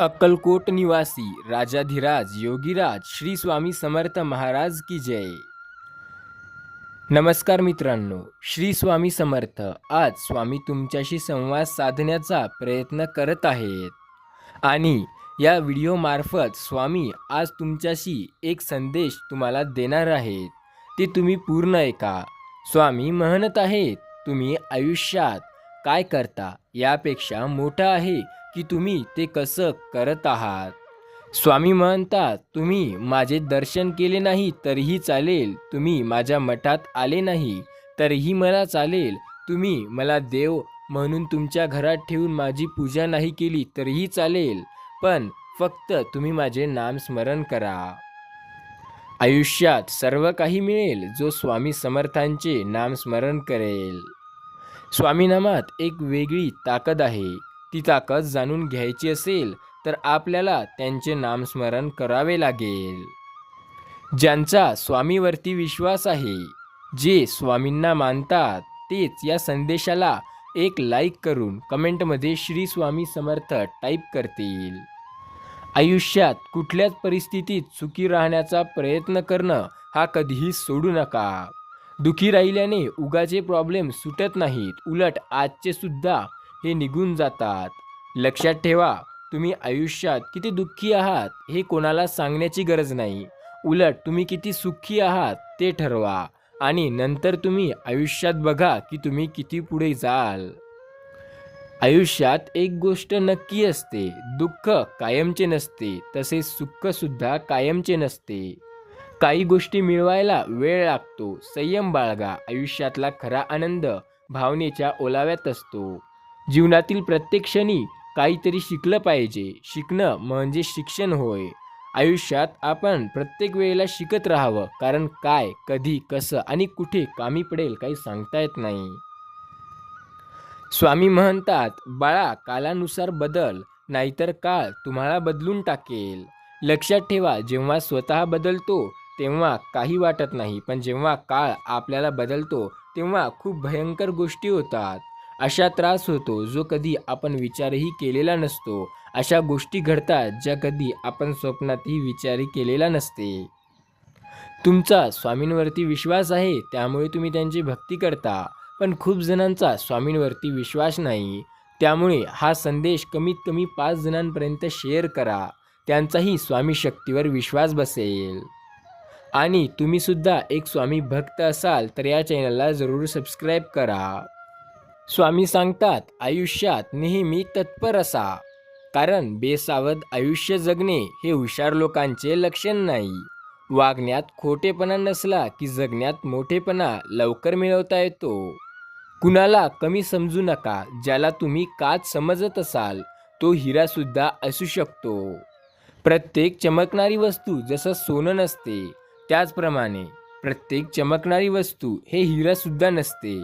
अक्कलकोट निवासी राजाधिराज योगीराज श्री स्वामी समर्थ महाराज की जय। नमस्कार मित्रांनो श्री स्वामी समर्थ आज स्वामी तुमच्याशी संवाद साधण्याचा प्रयत्न करत आहेत आणि या व्हिडिओमार्फत स्वामी आज तुमच्याशी एक संदेश तुम्हाला देणार आहेत. ते तुम्ही पूर्ण ऐका. स्वामी म्हणत आहेत तुम्ही आयुष्यात काय करता यापेक्षा मोठं आहे की तुम्ही ते कसं करत आहात? स्वामी म्हणतात तुम्ही माझे दर्शन केले नाही तरीही चालेल. तुम्ही माझ्या मठात आले नाही तरीही मला चालेल. तुम्ही मला देव म्हणून तुमच्या घरात ठेवून माझी पूजा नाही केली तरीही चालेल. पण फक्त तुम्ही माझे नाम स्मरण करा. आयुष्यात सर्व काही मिळेल जो स्वामी समर्थांचे नाम स्मरण करेल. स्वामीनामात एक वेगळी ताकद आहे. ती ताकद जाणून घ्यायची असेल तर आपल्याला त्यांचे नामस्मरण करावे लागेल. ज्यांचा स्वामीवरती विश्वास आहे जे स्वामींना मानतात तेच या संदेशाला एक लाईक करून कमेंटमध्ये श्री स्वामी समर्थ टाईप करतील. आयुष्यात कुठल्याच परिस्थितीत सुखी राहण्याचा प्रयत्न करणं हा कधीही सोडू नका. दुखी राहिल्याने उगाचे प्रॉब्लेम सुटत नाहीत. उलट आजचे सुद्धा हे निघून जातात. लक्षात ठेवा तुम्ही आयुष्यात किती दुःखी आहात हे कोणाला सांगण्याची गरज नाही. उलट तुम्ही किती सुखी आहात ते ठरवा आणि नंतर तुम्ही आयुष्यात बघा की तुम्ही किती पुढे जाल. आयुष्यात एक गोष्ट नक्की असते दुःख कायमचे नसते तसेच सुखसुद्धा कायमचे नसते. काही गोष्टी मिळवायला वेळ लागतो संयम बाळगा आयुष्यातला खरा आनंद भावनेच्या ओलाव्यात असतो. जीवनातील प्रत्येक क्षणी काहीतरी शिकलं पाहिजे. शिकणं म्हणजे शिक्षण होय. आयुष्यात आपण प्रत्येक वेळेला शिकत राहावं. कारण काय कधी कसं आणि कुठे कामी पडेल काही सांगता येत नाही. स्वामी म्हणतात बाळा कालानुसार बदल नाहीतर काळ तुम्हाला बदलून टाकेल. लक्षात ठेवा जेव्हा स्वतः बदलतो तेव्हा काही वाटत नाही. पण जेव्हा काळ आपल्याला बदलतो तेव्हा खूप भयंकर गोष्टी होतात. अशा त्रास होतो जो कधी आपण विचारही केलेला नसतो. अशा गोष्टी घडतात ज्या कधी आपण स्वप्नातही विचारही केलेला नसते. तुमचा स्वामींवरती विश्वास आहे त्यामुळे तुम्ही त्यांची भक्ती करता. पण खूप जणांचा स्वामींवरती विश्वास नाही. त्यामुळे हा संदेश कमीत कमी पाच जणांपर्यंत शेअर करा. त्यांचाही स्वामी शक्तीवर विश्वास बसेल. आणि तुम्हीसुद्धा एक स्वामी भक्त असाल तर या चॅनलला जरूर सबस्क्राईब करा. स्वामी सांगतात आयुष्यात नेहमी तत्पर असा कारण बेसावध आयुष्य जगणे हे हुशार लोकांचे लक्षण नाही. वागण्यात खोटेपणा नसला की जगण्यात मोठेपणा लवकर मिळवता येतो. कुणाला कमी समजू नका ज्याला तुम्ही काच समजत असाल तो हिरासुद्धा असू शकतो. प्रत्येक चमकणारी वस्तू जसं सोनं नसते त्याचप्रमाणे प्रत्येक चमकणारी वस्तू हे हिरासुद्धा नसते.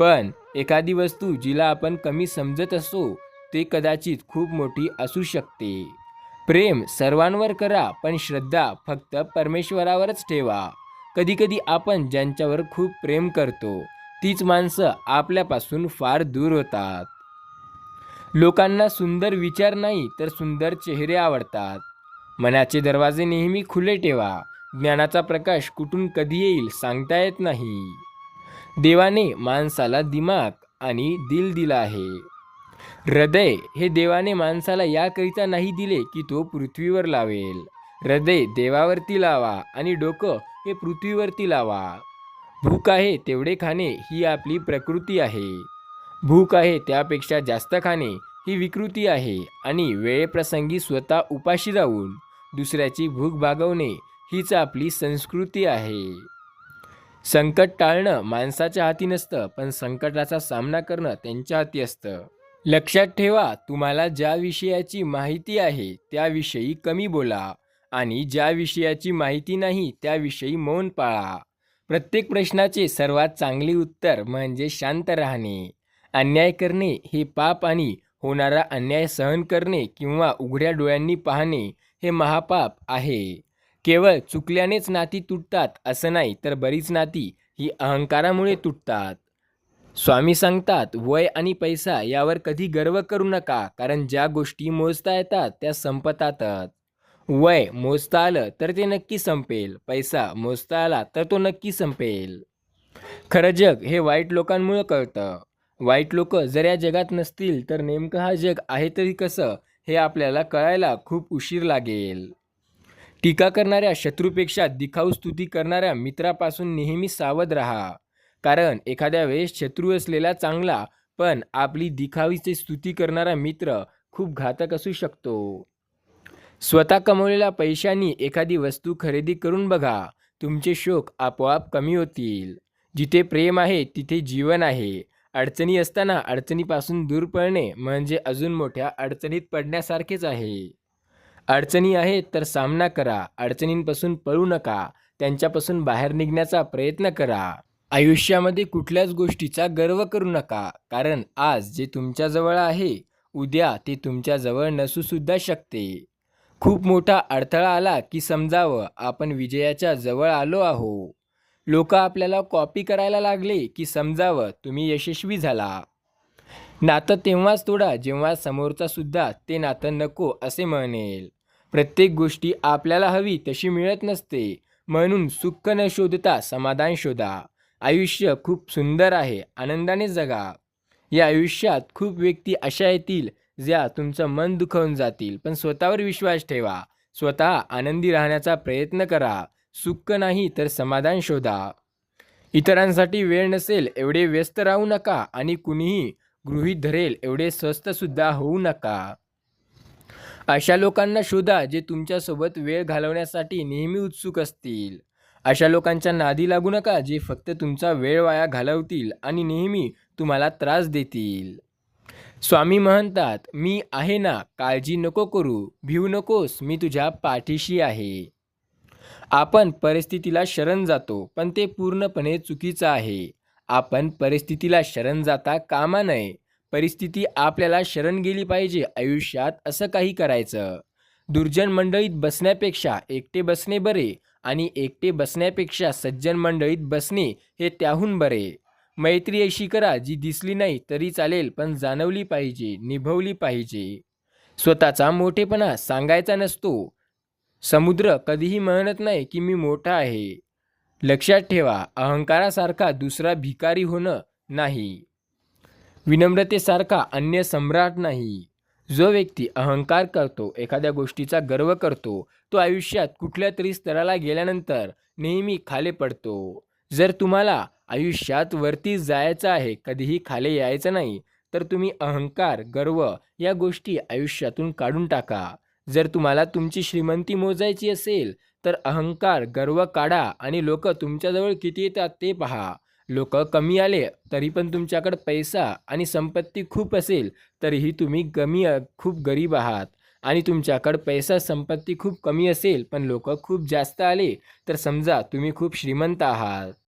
पण एखादी वस्तू जिला आपण कमी समजत असो ते कदाचित खूप मोठी असू शकते. प्रेम सर्वांवर करा पण श्रद्धा फक्त परमेश्वरावरच ठेवा. कधीकधी आपण ज्यांच्यावर खूप प्रेम करतो तीच माणसं आपल्यापासून फार दूर होतात. लोकांना सुंदर विचार नाही तर सुंदर चेहरे आवडतात. मनाचे दरवाजे नेहमी खुले ठेवा. ज्ञानाचा प्रकाश कुठून कधी येईल सांगता येत नाही. देवाने माणसाला दिमाग आणि दिल दिला आहे. हृदय हे देवाने माणसाला याकरिता नाही दिले की तो पृथ्वीवर लावेल. हृदय देवावरती लावा आणि डोकं हे पृथ्वीवरती लावा. भूक आहे तेवढे खाणे ही आपली प्रकृती आहे. भूक आहे त्यापेक्षा जास्त खाणे ही विकृती आहे आणि वेळेप्रसंगी स्वतः उपाशी राहून दुसऱ्याची भूक भागवणे हीच आपली संस्कृती आहे. संकट टाळणं माणसाच्या हाती नसतं पण संकटाचा सामना करणं त्यांच्या हाती असतं. लक्षात ठेवा तुम्हाला ज्या विषयाची माहिती आहे त्याविषयी कमी बोला आणि ज्या विषयाची माहिती नाही त्याविषयी मौन पाळा. प्रत्येक प्रश्नाचे सर्वात चांगले उत्तर म्हणजे शांत राहणे. अन्याय करणे हे पाप आणि होणारा अन्याय सहन करणे किंवा उघड्या डोळ्यांनी पाहणे हे महापाप आहे. केवळ चुकल्यानेच नाती तुटतात असं नाही तर बरीच नाती ही अहंकारामुळे तुटतात. स्वामी सांगतात वय आणि पैसा यावर कधी गर्व करू नका कारण ज्या गोष्टी मोजता येतात त्या संपतातच. वय मोजता आलं तर ते नक्की संपेल. पैसा मोजता आला तर तो नक्की संपेल. खरं जग हे वाईट लोकांमुळं कळतं. वाईट लोक जर या जगात नसतील तर नेमकं हा जग आहे तरी कसं हे आपल्याला कळायला खूप उशीर लागेल. टीका करणाऱ्या शत्रूपेक्षा दिखाऊ स्तुती करणाऱ्या मित्रापासून नेहमी सावध राहा. कारण एखाद्या वेळेस शत्रू असलेला चांगला पण आपली दिखावीची स्तुती करणारा मित्र खूप घातक असू शकतो. स्वतः कमवलेल्या पैशांनी एखादी वस्तू खरेदी करून बघा. तुमचे शोक आपोआप कमी होतील. जिथे प्रेम आहे तिथे जीवन आहे. अडचणी असताना अडचणीपासून दूर पळणे म्हणजे अजून मोठ्या अडचणीत पडण्यासारखेच आहे. अडचणी आहेत तर सामना करा. अडचणींपासून पळू नका. त्यांच्यापासून बाहेर निघण्याचा प्रयत्न करा. आयुष्यामध्ये कुठल्याच गोष्टीचा गर्व करू नका. कारण आज जे तुमच्याजवळ आहे उद्या ते तुमच्याजवळ नसूसुद्धा शकते. खूप मोठा अडथळा आला की समजावं आपण विजयाच्या जवळ आलो आहो. लोक आपल्याला कॉपी करायला लागले की समजावं तुम्ही यशस्वी झाला. नातं तेव्हाच तोडा जेव्हा समोरचा सुद्धा ते नातं नको असे म्हणेल. प्रत्येक गोष्टी आपल्याला हवी तशी मिळत नसते. म्हणून सुख न शोधता समाधान शोधा. आयुष्य खूप सुंदर आहे आनंदाने जगा. या आयुष्यात खूप व्यक्ती अशा येतील ज्या तुमचं मन दुखवून जातील पण स्वतःवर विश्वास ठेवा. स्वतः आनंदी राहण्याचा प्रयत्न करा. सुख नाही तर समाधान शोधा. इतरांसाठी वेळ नसेल एवढे व्यस्त राहू नका आणि कुणीही गृहीत धरेल एवढे स्वस्तसुद्धा होऊ नका. अशा लोकांना शोधा जे तुमच्यासोबत वेळ घालवण्यासाठी नेहमी उत्सुक असतील. अशा लोकांच्या नादी लागू नका जे फक्त तुमचा वेळ वाया घालवतील आणि नेहमी तुम्हाला त्रास देतील. स्वामी म्हणतात मी आहे ना काळजी नको करू भिवू नकोस मी तुझ्या पाठीशी आहे. आपण परिस्थितीला शरण जातो पण ते पूर्णपणे चुकीचं आहे. आपण परिस्थितीला शरण जाता कामा नये. परिस्थिती आपल्याला शरण गेली पाहिजे आयुष्यात असं काही करायचं. दुर्जन मंडळीत बसण्यापेक्षा एकटे बसणे बरे आणि एकटे बसण्यापेक्षा सज्जन मंडळीत बसणे हे त्याहून बरे. मैत्री अशी करा जी दिसली नाही तरी चालेल पण जाणवली पाहिजे निभवली पाहिजे. स्वतःचा मोठेपणा सांगायचा नसतो. समुद्र कधीही म्हणत नाही की मी मोठा आहे. लक्षात ठेवा अहंकारासारखा दुसरा भिकारी होणं नाही. विनम्रतेसारखा अन्य सम्राट नाही. जो व्यक्ती अहंकार करतो एखाद्या गोष्टीचा गर्व करतो तो आयुष्यात कुठल्या तरी स्तराला गेल्यानंतर नेहमी खाली पडतो. जर तुम्हाला आयुष्यात वरती जायचं आहे कधीही खाली यायचं नाही तर तुम्ही अहंकार गर्व या गोष्टी आयुष्यातून काढून टाका. जर तुम्हाला तुमची श्रीमंती मोजायची असेल तर अहंकार गर्व काढा आणि लोक तुमच्याजवळ किती येतात ते पहा. लोक कमी आले तरी पण तुमच्याकडं पैसा आणि संपत्ती खूप असेल तरीही तुम्ही कमी खूप गरीब आहात. आणि तुमच्याकडं पैसा संपत्ती खूप कमी असेल पण लोक खूप जास्त आले तर समजा तुम्ही खूप श्रीमंत आहात.